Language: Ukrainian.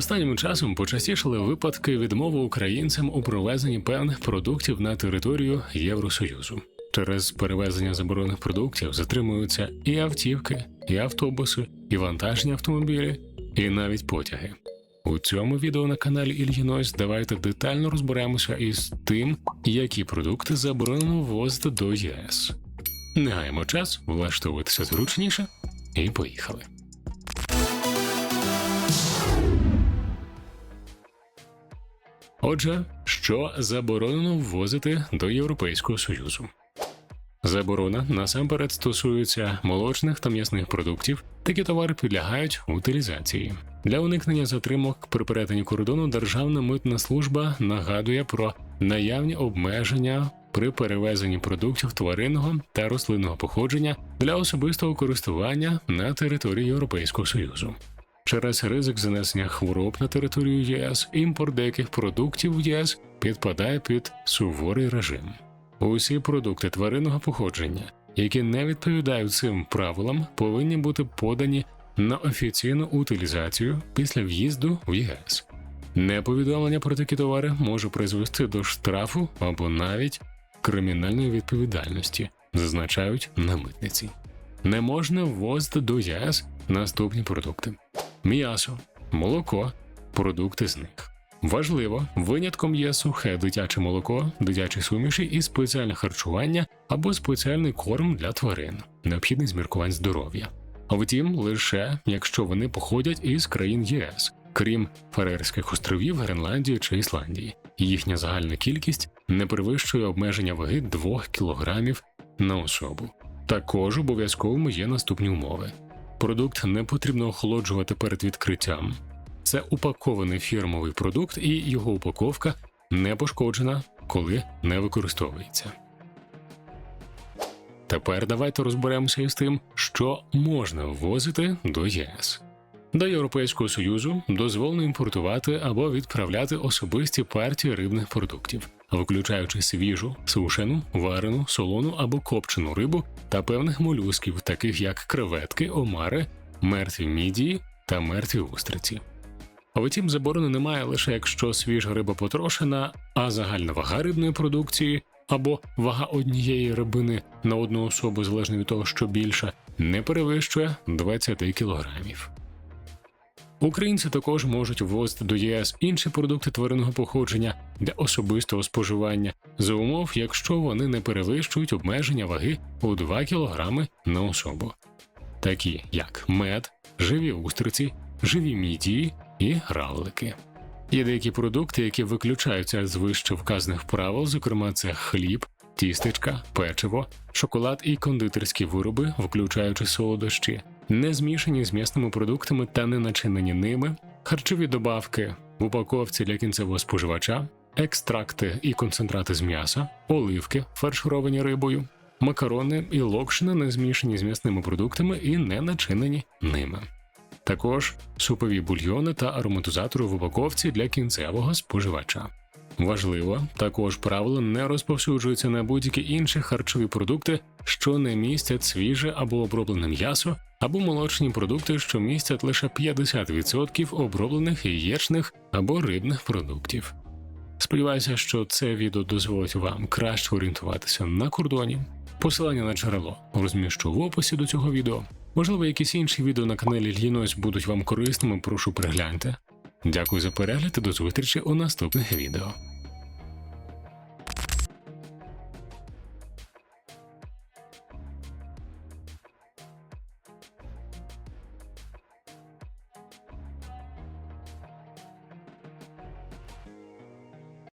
Останнім часом почастішали випадки відмови українцям у провезенні певних продуктів на територію Євросоюзу. Через перевезення заборонених продуктів затримуються і автівки, і автобуси, і вантажні автомобілі, і навіть потяги. У цьому відео на каналі Ільїнойс давайте детально розберемося із тим, які продукти заборонено ввозити до ЄС. Не гаємо час, влаштовуватися зручніше, і поїхали. Отже, що заборонено ввозити до Європейського Союзу? Заборона насамперед стосується молочних та м'ясних продуктів. Такі товари підлягають утилізації. Для уникнення затримок при перетині кордону Державна митна служба нагадує про наявні обмеження при перевезенні продуктів тваринного та рослинного походження для особистого користування на території Європейського Союзу. Через ризик занесення хвороб на територію ЄС імпорт деяких продуктів в ЄС підпадає під суворий режим. Усі продукти тваринного походження, які не відповідають цим правилам, повинні бути подані на офіційну утилізацію після в'їзду в ЄС. Неповідомлення про такі товари може призвести до штрафу або навіть кримінальної відповідальності, зазначають на митниці. Не можна ввозити до ЄС наступні продукти: м'ясо, молоко, продукти з них. Важливо, винятком є сухе дитяче молоко, дитячі суміші і спеціальне харчування або спеціальний корм для тварин, необхідний з міркувань здоров'я. А втім, лише якщо вони походять із країн ЄС, крім Фарерських островів, Гренландії чи Ісландії. Їхня загальна кількість не перевищує обмеження ваги 2 кг на особу. Також обов'язковими є наступні умови: продукт не потрібно охолоджувати перед відкриттям. Це упакований фірмовий продукт, і його упаковка не пошкоджена, коли не використовується. Тепер давайте розберемося із тим, що можна ввозити до ЄС. До Європейського Союзу дозволено імпортувати або відправляти особисті партії рибних продуктів, включаючи свіжу, сушену, варену, солону або копчену рибу та певних молюсків, таких як креветки, омари, мертві мідії та мертві устриці. А Втім, заборони немає лише якщо свіжа риба потрошена, а загальна вага рибної продукції або вага однієї рибини на одну особу, залежно від того, що більше, не перевищує 20 кілограмів. Українці також можуть ввозити до ЄС інші продукти тваринного походження для особистого споживання. За умов, якщо вони не перевищують обмеження ваги у 2 кг на особу, такі як мед, живі устриці, живі мідії і равлики. Є деякі продукти, які виключаються з вище вказаних правил, зокрема, це хліб, тістечка, печиво, шоколад і кондитерські вироби, включаючи солодощі, не змішані з м'ясними продуктами та не начинені ними, харчові добавки в упаковці для кінцевого споживача, екстракти і концентрати з м'яса, оливки, фаршировані рибою, макарони і локшини не змішані з м'ясними продуктами і не начинені ними. Також супові бульйони та ароматизатори в упаковці для кінцевого споживача. Важливо, також правило не розповсюджується на будь-які інші харчові продукти, що не містять свіже або оброблене м'ясо, або молочні продукти, що містять лише 50% оброблених яєчних або рибних продуктів. Сподіваюся, що це відео дозволить вам краще орієнтуватися на кордоні. Посилання на джерело розміщу в описі до цього відео. Можливо, якісь інші відео на каналі Льїнось будуть вам корисними, прошу перегляньте. Дякую за перегляд і до зустрічі у наступних відео.